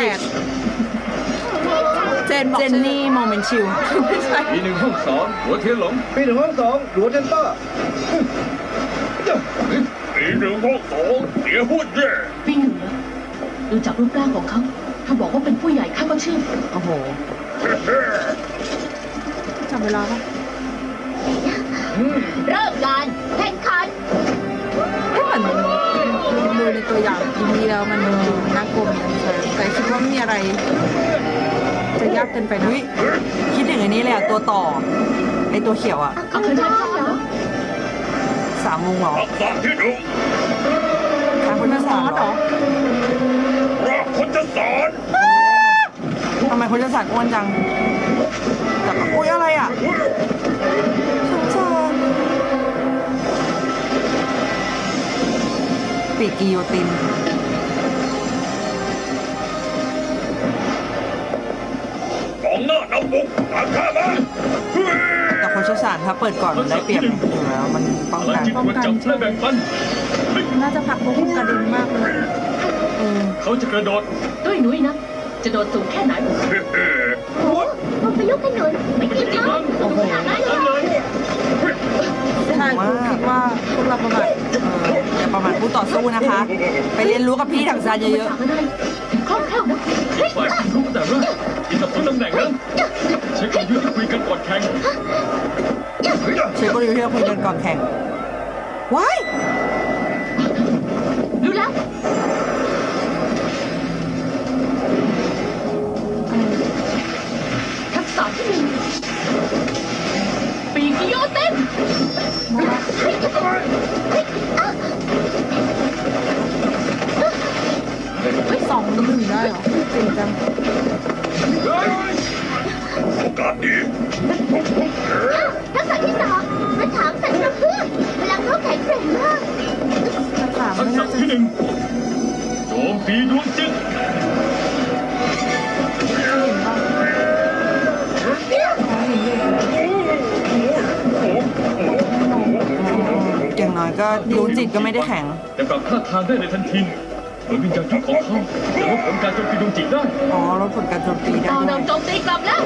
แปเด็ดกเจนบอกเจนชื่อนี่โมเมนต์ชิลไม่ใช่ ปีหนึ่งห้องสองหัวเทียนหลงปีหนึ่งห้องสองหลัวเทนต้าปีหนึ่งห้องสองเสียหุ่นแย่ปีหนึ่งเหรอดูจากรูปร่างของเขาถ้าบอกว่าเป็นผู้ใหญ่ข้าก็เชื่อโอ้โหจำเวลาปะเริ่มการแข่งขันเอ๊ะเหมือน ดูในตัวอย่างทีนี้แล้วมันดูน่ากลัวเหมือนกันค่ะแต่คิดว่าไม่มีอะไร จะยากเกินไปนะอุ๊ยคิดถึงอันนี้เลยอะตัวต่อไอตัวเขียวอะเอาคืนได้เหรอสามวงเหรอทักษะที่หนึ่งทางคนจะสอนเหรอรากคนจะสอนทำไมคนจะสานอ้วนจังแต่ก็อุ้ยอะไรอะสงสาร ปีกกิโยติน กองหน้านำบุกตามข้ามาเฮ้ยแต่คนเชี่ยวชาญถ้าเปิดก่อนมันได้เปรียบอยู่แล้วมันป้องภารกันกิจควรจับและแบ่งปัน น่าจะผลักพวกคุณกระเด็นมากเลยเออเขาจะกระโดดด้วยนุ้ยนะ จะโดดสูงแค่ไหนเฮ้ยโอ้มันเป็นลูกขนุนไม่กินข้าวโอ้โหนั่นเลย ใช่คุณคิดว่าพวกเราประมาทเอออย่าประมาทผู้ต่อสู้นะคะ ไปเรียนรู้กับพี่ถังซานเยอะจากอะไรถึงคล่องแคล่วนะฝ่ายทีมรู้แต่แรกที่สับสนตำแหน่งนั้นใช้กลยุทธ์ที่คุยกันก่อนแข่งๆเชฟก็รู้ที่เราคุยกันก่อนแข่ง สองหนึ่งได้เหรอเก่งจังโอกาสดีทักษะที่สองกระถางใส่กระเพื่อมพลังเขาแข็งแกร่งมากคาถาทัไม่กษะน่าจะที่หนึ่งโจมตีดวงจิต ก็รู้จิตก็ไม่ได้แข็ง แต่ปรับท่าทางได้ในทันทีเหมือนวิญญาณจิตของเขาจะลดผลการโจมตีดวงจิตได้อ๋อลดผลการโจมตีได้ต่อด้วเรายโจมตีกลับแล้ว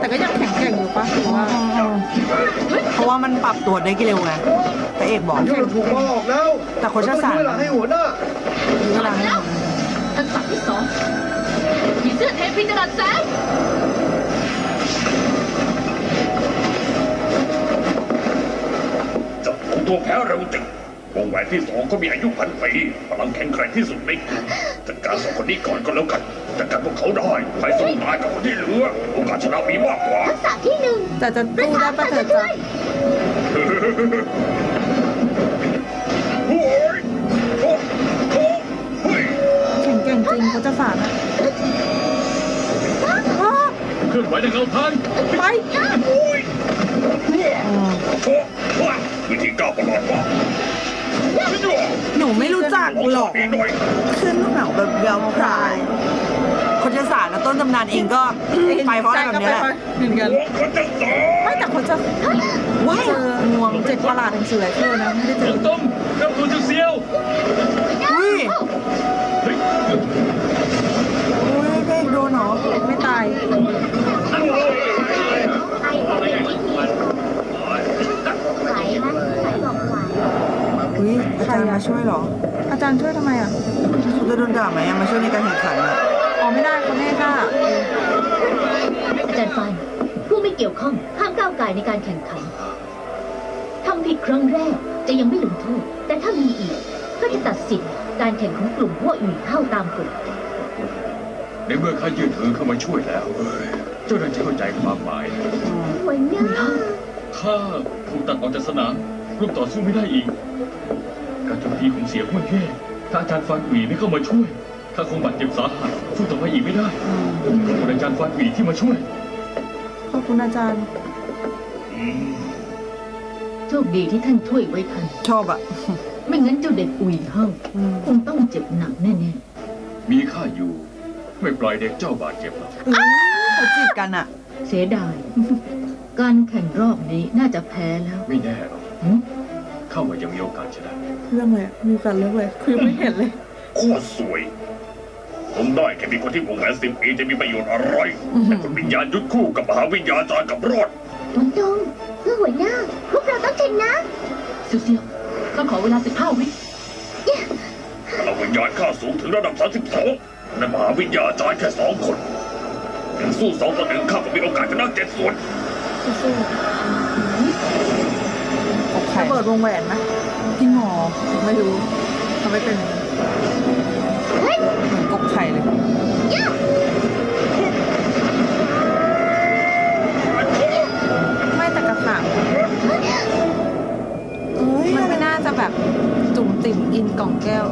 แต่ก็ยังแข็งแกร่งอยู่ปะหรือว่าเพราะว่ามันปรับตัวได้เร็วไงพระเอกบอก ยอดถูกมาออกแล้วแต่คนเชี่ยวชาญเวลาให้หัวหน้ามีเวลาให้หมดทักษะที่สองผีเสื้อเทพิจารณแสง ตัวแพ้เร็วจริงวงแหวนที่สองก็มีอายุพันปีพลังแข็งแกร่งที่สุดในกลุ่มจัดการสองคนนี้ก่อนก็แล้วกันจัดการพวกเขาได้ใครสู้ตายกับคนที่เหลือโอกาสชนะมีมากกว่าทักษะที่หนึ่งแต่จะกระสู้ถาได้งปะใส่เธกอระจะเพื่อมโอ้ยโอ้โอ้เฮ้ยแข็งแกร่งจริงเขาจะฝากอะอ้าเคลื่อนไหวในเงาพันไปโอ้ยโอ้ ว้าวิธีก้าวประหลาดมากช่วยด้วยหนูไม่รู้จักหรอกอีกหน่อยขึ้นลูกหนังแบบเบลพรายคนเชี่ยวชาญและต้นตำนานเองก็ ไปเพราะอะไรแบบนี้แหละเหมือนกัน หัวคนจะสอนไม่แต่เขาจะว้ายเจองวงเจ็ดประหลาดถึงสื่อหลายเทื่อนะไม่ได้เจเดี๋ยอวต้มเริ่มตัวจะเซียวอุ้ยเฮ้ยอุ้ยพระเอกโดนเหรอไม่ตาย ไหวนะไหวบอกไหว อุ้ยอาจารย์มาช่วยเหรอ อาจารย์ช่วยทำไมอะเขาจะโดนด่าไหมอะมาช่วยในการแข่งขันอะอ๋อไม่ได้เขาไม่ให้ค่าอาจารย์ฟันผู้ไม่เกี่ยวข้องห้ามก้าวไก่ายในการแข่งขันทำผิดครั้งแรกจะยังไม่ลงโทษแต่ถ้ามีอีกก็จะตัดสิทธิ์การแข่งของกลุ่มพวกอื่นเข้าตามกฎในเมื่อข้ายื่นถือเข้ามาช่วยแล้วเจ้าน่าจะเข้าใจความหมายอืมหัวหน้าถ้าถูกตัดออกจากสนามร่วมต่อสู้ไม่ได้อีกการโจมตีของเสียห้วนเย่ถ้าอาจารย์ฟานหวีไม่เข้ามาช่วยข้าคงบาดเจ็บสาหัสสู้ต่อไปอีกไม่ได้ขอบคุณอาจารย์ฟานหวีที่มาช่วย ขอบคุณอาจารย์ โชคดีที่ท่านช่วยไว้ทัน ชอบอะไม่งั้นเจ้าเด็กอุ๋ยเฮ้าอืมคงต้องเจ็บหนักแน่มีข้าอยู่ ไม่ปล่อยเด็กเจ้าบาดเจ็บหรอกอุ๊ยเขาจีบกันอะๆ เสียดายกการแข่งรอบนี้น่าจะแพ้แล้ว ไม่แน่หรอกหึ เข้ามายังมีโอกาสชนะเรื่องเลยมีกันเรื่องเลยคือไม่เห็นเลย โคตรสวย ผมได้แค่มีคนที่วงแหวนสิบปีจะมีประโยชน์อะไรแต่คุณวิญญาณยุดคู่กับมหาวิญญาณจารย์กับรอด ตรงตรงเพื่อหัวหน้า พวกเราต้องชนะเซียวเซียวข้าขอเวลาสิบห้าวิพลังวิญญาณข้าสูงถึงระดับ 32และมหาวิญญาณจารย์แค่สองคนถึงสู้สองต่อหนึ่งข้าก็มีโอกาสชนะเจ็ดส่วน สู้ กบๆไข่ระเบิดวงแหวนไหมจริงเหรอไม่รู้ทำไม่เป็นเหมือนกบไข่เลยไม่แต่กระถางเอ้ยมันไม่น่าจะแบบจุ่มจิ่มอินกล่องแก้ว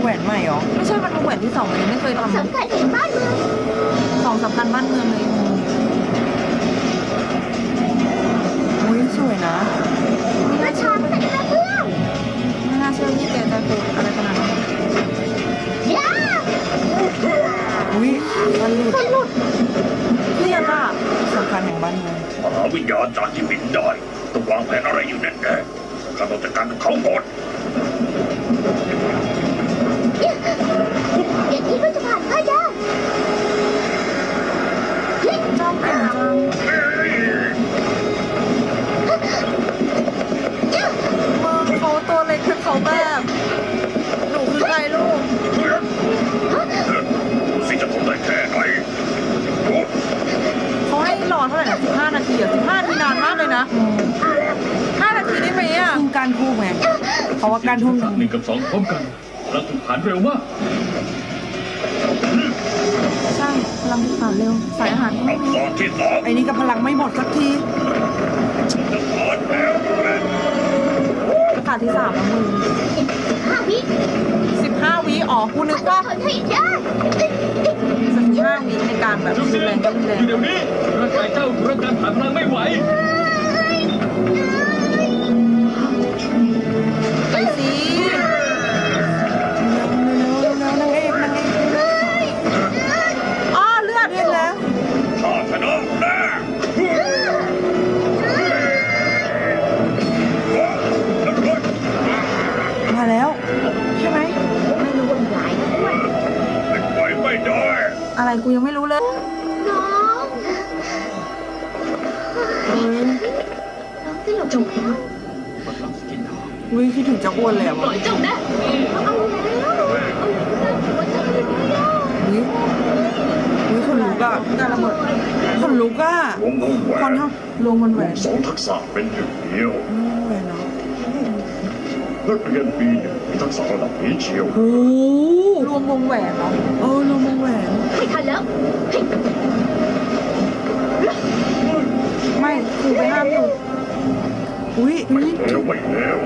แหวนใหม่เหรอ ไม่ใช่มันวงแหวนที่สองเลยไม่เคยทำสำคัญเห็นบ้านเมืองสองสำคัญบ้านเมืองเลยอุ้ยสวยนะไม่ปน่าระเชื่ชาอชนเป็นเพื่อนไม่น่าเชื่อที่แกจะโกรธอะไรขนาดนั้นย่าอุ้ยมันหลุดสลุดเครียดอะสำคัญแห่งบ้านเมืองมหาวิญญาณจารย์ที่บินได้ต้องวางแผนอะไรอยู่แน่ๆข้าต้องจัดการกับเขาก่อน การทูบไงเพราะว่าการทุ่มหนึ่งกับสองพร้อมกันพลังถูกผ่านเร็วมากใช่พลังผ่านเร็วสายอาหารก็ไม่มีตอนที่สามไอ้นี่ก็พลังไม่หมดสักทีจะผ่านแล้วแม่ขาดที่สามแล้วมึงห้าวิสิบห้าวิอ๋อกูนึกว่าทนให้ได้สิบห้าวิในการแบบจุรุดนเสียแรงก็รุนแรงอยู่เดี๋ยวนี้ร่างกายเจ้าถูกร่างกายผ่านพลังไม่ไหว น้องสลบจบแล้วบัลลังก์สกินทองอุ้ยคิดถึงจะอ้วนเลยอะปล่อยเจ้าแน่เอาแล้วเอาแล้วหัวใจเลยอะอุ้ยอุ้ยคนลุกอะการระเบิดคนลุกอะวงวงแหวคนนเท่ารวมกันแหวนสองทักษะเป็นหนึ่งเดียวแหวนเนาะนักเรียนปีหนึ่งมีทักษะระดับนี้เชียว โอ้รวมวงแหวนเหรอเออรวมวงแหวนไม่ทันแล้ว อไปห้ามอยู่อุ้ยอุ้ยแล้วไม่แล้ว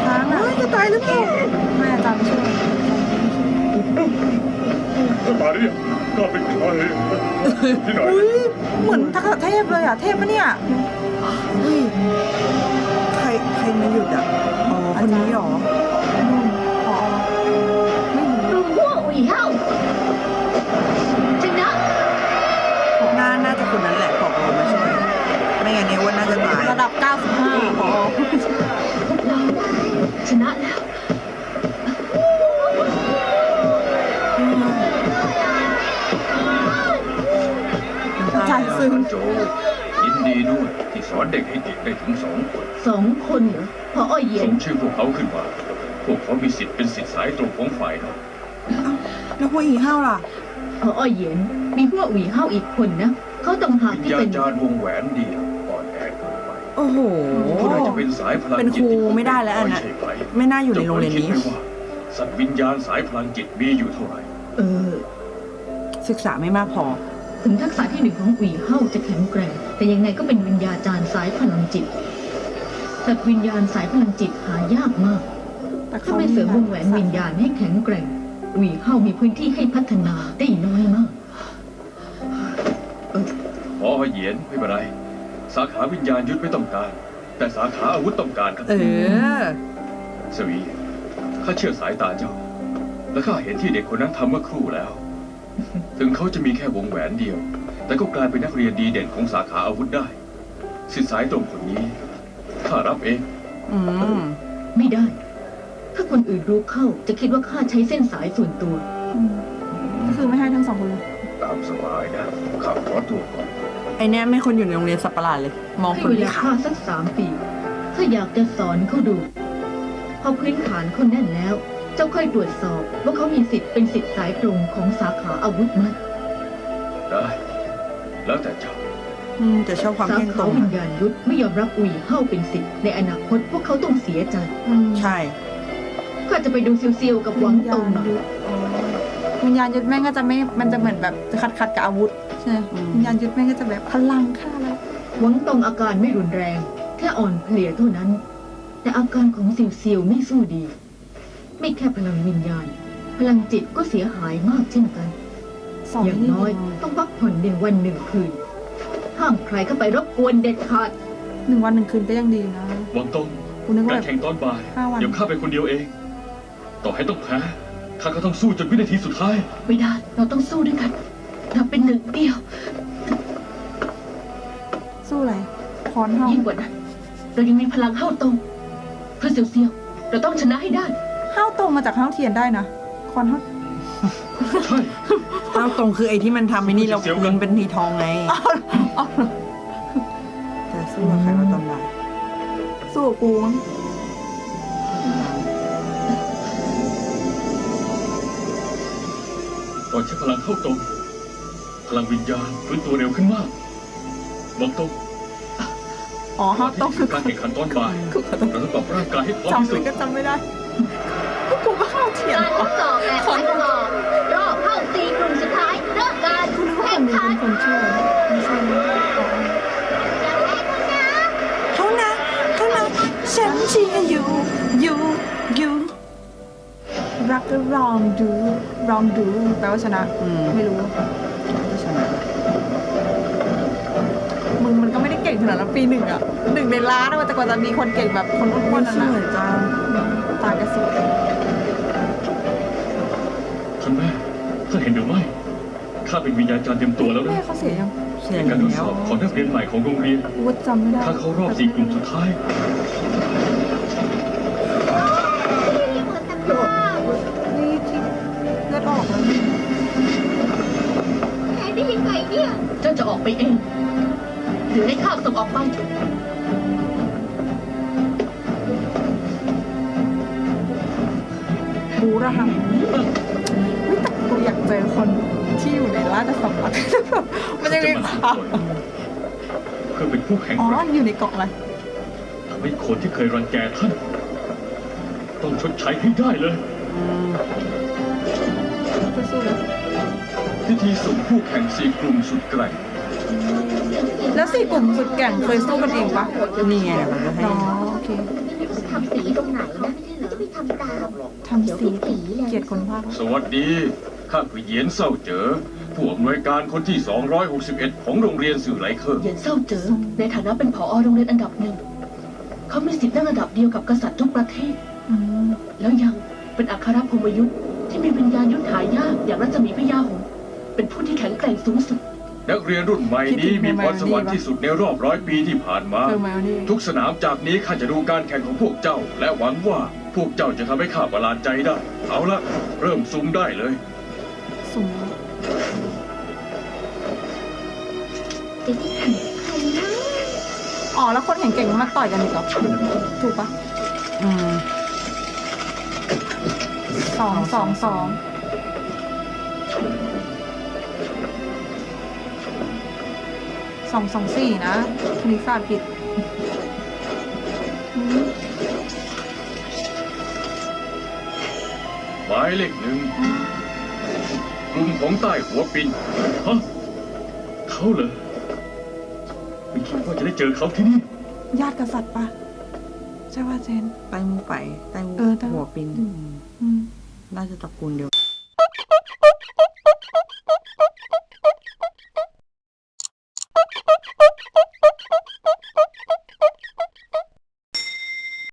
ช้างอะเอ้ยจะตายหรือเปล่าไม่อาจารย์ช่วยตาเรียกข้าเป็นใครที่ไหนอุ้ยเหมือนทักษะเทพเลยอะ เทพปะเนี่ยอุ้ยใครใครมาหยุดอะ อ๋อคนนี้เหรอ คนเหรอพออ้อยเหย็ส่นงชื่อพวกเขาขึ้นมา พวกเขามีสิทธิ์เป็นสิทธิ์สายตรงของฝ่ายเราแล้วหัวอีห้าวล่ะ พออ้อยเหย็นมีพวกอุ๋ยเฮาอีกคนนะเขาต้องหากวิญที่ญาเป็ณนจารย์วงแหวนเดียวอ่อนแอเกินไปโอ้โห ผู้ใดจะเป็นสายพลังเป็นครูจิตที่ไม่ได้แล้วอันน่ะใช่ไหมไม่น่าอยู่ในโรงเรียนนี้จ้าคคิดไหมว่าสัตว์วิญญาณสายพลังจิตมีอยู่เท่าไหร่ เออ ศึกษาไม่มากพอ ถึงทักษะที่หนึ่งของอุ๋ยเฮาจะแข็งแกร่ง แต่ยังไงก็เป็นวิญญาจารย์สายพลังจิต แต่วิญญาณสายพลังจิตหายากมาก แต่ถ้าไม่เสริมวงแหวนวิญญาณให้แข็งแกร่งอุ๋ยเฮามีพื้นที่ให้พัฒนาได้น้อยมากพอเหยียนไม่เป็นไร สาขาวิญญาณยุทธไม่ต้องการ แต่สาขาอาวุธต้องการครับ เออ สวีข้าเชื่อสายตาเจ้า และข้าเห็นที่เด็กคนนั้นทำเมื่อครู่แล้ว ถึงเขาจะมีแค่วงแหวนเดียว แต่ก็กลายเป็นนักเรียนดีเด่นของสาขาอาวุธได้สิทธิสายตรงคนนี้ ข้ารับเอง อืม ไม่ได้ ถ้าคนอื่นรู้เข้าจะคิดว่าข้าใช้เส้นสายส่วนตัว อืมก็คือไม่ให้ทั้งสองคนเลยตามสบายนะข้าขอตัวก่อนไอเนี้ยไม่คนอยู่ในโรงเรียนสัตว์ประหลาดเลย มองให้คนเวที่ลาขาข้าสักสามปี ถ้าอยากจะสอนเขาดู พอพื้นฐานเขาแน่นแล้ว เจ้าค่อยตรวจสอบว่าเขามีสิทธิ์เป็นสิทธิ์สายตรงของสาขาอาวุธไหมได้ แล้วแต่เจ้า อืมแต่ชอบความสาเที่ยงตขารงวิญอะญาณยุทธไม่ยอมรับอุ๋ยเข้าเป็นสิทธิ์ในอนาคตพวกเขาต้องเสียใจอืมใช่ข้าจะไปดูเซียวๆกับหวังตงหน่อยยุทธอ๋อวิญญาณยุทธแม่งก็จะไม่ มันจะเหมือนแบบจะขัดขัดๆกับอาวุธใช่ไหมอืมวิญญาณยุทธแม่งก็จะแบบพลังค่าอะไรหวังตงอาการไม่รุนแรง แค่อ่อนเพลียเท่านั้น แต่อาการของเซียวๆไม่สู้ดี ไม่แค่พลังวิญญาณ พลังจิตก็เสียหายมากเช่นกัน สองอย่างนี่น้อยต้องพักผ่อนหนึ่งวันหนึ่งคืน ห้ามใครเข้าไปรบกวนเด็ดขาด หนึ่งวันหนึ่งคืนก็ยังดีนะหวังตงกูนึกว่าการแบบ แข่งตอนบ่าย ห้าวัน เดี๋ยวข้าไปคนเดียวเอง ต่อให้ต้องแพ้ข้าก็ต้องสู้จนวินาทีสุดท้าย ไม่ได้เราต้องสู้ด้วยกัน เราเป็นหนึ่งเดียว สู้อะไรคอนเฮายิ่งกว่านั้นเรายังมีพลังเข้าตรงเพื่อเซียวๆเราต้องชนะให้ได้ เฮาตรงมาจากเฮาเทียนได้นะคอนเฮาใช่ เท้าตรงคือไอที่มันทำไอ้นี่เราเสียวกัพื้นนเป็นทีทองไงแต่สู้กับใครว่าตอนไหนสู้กับกูมั้งตอนใช้พลังเข้าตรง พลังวิญญาณฟื้นตัวเร็วขึ้นมากหวังตงอ๋อเฮาตรงคือการแข่งขันตอนบ่ายกูขอโทษเราต้องปรับร่างกายให้พร้อมจำที่เลสุยดก็จำไม่ได้ กูก็เข้าเทียนการทดสอบแบบทดสอ เป็นคนช่วยไม่ใช่นะเขานะเขานะฉันเชียร์อยู่ อยู่อยู่รักก็ลองดูลองดูแปลว่าชนะอืมไม่รู้จะชนะมึงมันก็ไม่ได้เก่งขนาดนั้นปีหนึ่งอะหนึ่งในล้านอะแต่กว่าจะมีคนเก่งแบบคนอ้วนๆนั่นนะวยจังตายก็สวยท่านแม่ท่านเห็นหรือไม่ ข้าเป็นวิญญาณจารย์เต็มตัวแล้วแม่นะเขาเสียยังเสียในการทดแล้สวอบของนักเรียนใหม่ของโรงเรียน กูว่าจำไม่ได้ถ้าเข้ารอบสี่กลุ่มสุดท้าย นี่ที่เลือดออกแล้วนี่ได้ยังไงเนี่ยเจ้าจะออกไปเองหรือให้ข้าส่งออกไปบูระหังวิแต่กูอยาก เจอคนที่อยู่ในราชสำนักมันยังจะมีมาควาฝึมกฝนเพื่อเป็นผู้แข่งอ๋อขันอยู่ในเกาะอะไรทำให้คนที่เคยรังแกท่าน ต้องชดใช้ให้ได้เลยอืมสู้ๆนะพิธีส่งผู้แข่งสี่กลุ่มสุดแกร่งแล้วสี่กลุ่มสุดแกร่งเคยสู้กันเองปะนี่ไงเดี๋ยวเราจะให้อ๋อโอเคทำสีตรงไหนนะจะไปทำตามทำสีเกลียดคนภาคสวัสดี ข้าคือเหยียนเศร้าเจอผู้อำนวยการคนที่ 261 ของโรงเรียนสื่อไหลเคอร์เหยียนเศร้าเจอในฐานะเป็นผอโรงเรียนอันดับหนึ่ง เขามีสิทธิ์นั่งอันดับเดียวกับกษัตริย์ทุกประเทศอืมแล้วยังเป็นอัครพรหมยุทธ์ที่มีวิญญาณยุทธหายากอย่างรัศมีพญาหงส์เป็นผู้ที่แข็งแกร่งสูงสุด นักเรียนรุ่นใหม่นี้มีพรสวรรค์ที่สุดในรอบร้อยปีที่ผ่านมาเออมาเอานี่ทุกสนามจากนี้ข้าจะดูการแข่งของพวกเจ้า และหวังว่าพวกเจ้าจะทำให้ข้าประหลาดใจได้ เอาละเริ่มซุ่มได้เลย มจะที่แข่งอ๋อ แล้วคนแข่งเก่งมาต่อยกันอีกเหรอถูกปะอืมสองสองสองสองสองสี่นะคณิตศาสตร์ผิดหมายเลขหนึ่ง กลุ่มของใต้หัวปินฮะเขาเหรอไม่คิดว่าจะได้เจอเขาที่นี่ ญาติกษัตริย์ปะใช่ป่ะเจน ไต้หมูไปไต้หมูเออไต้หมู่หัวปินอืม น่าจะตระกูลเดียว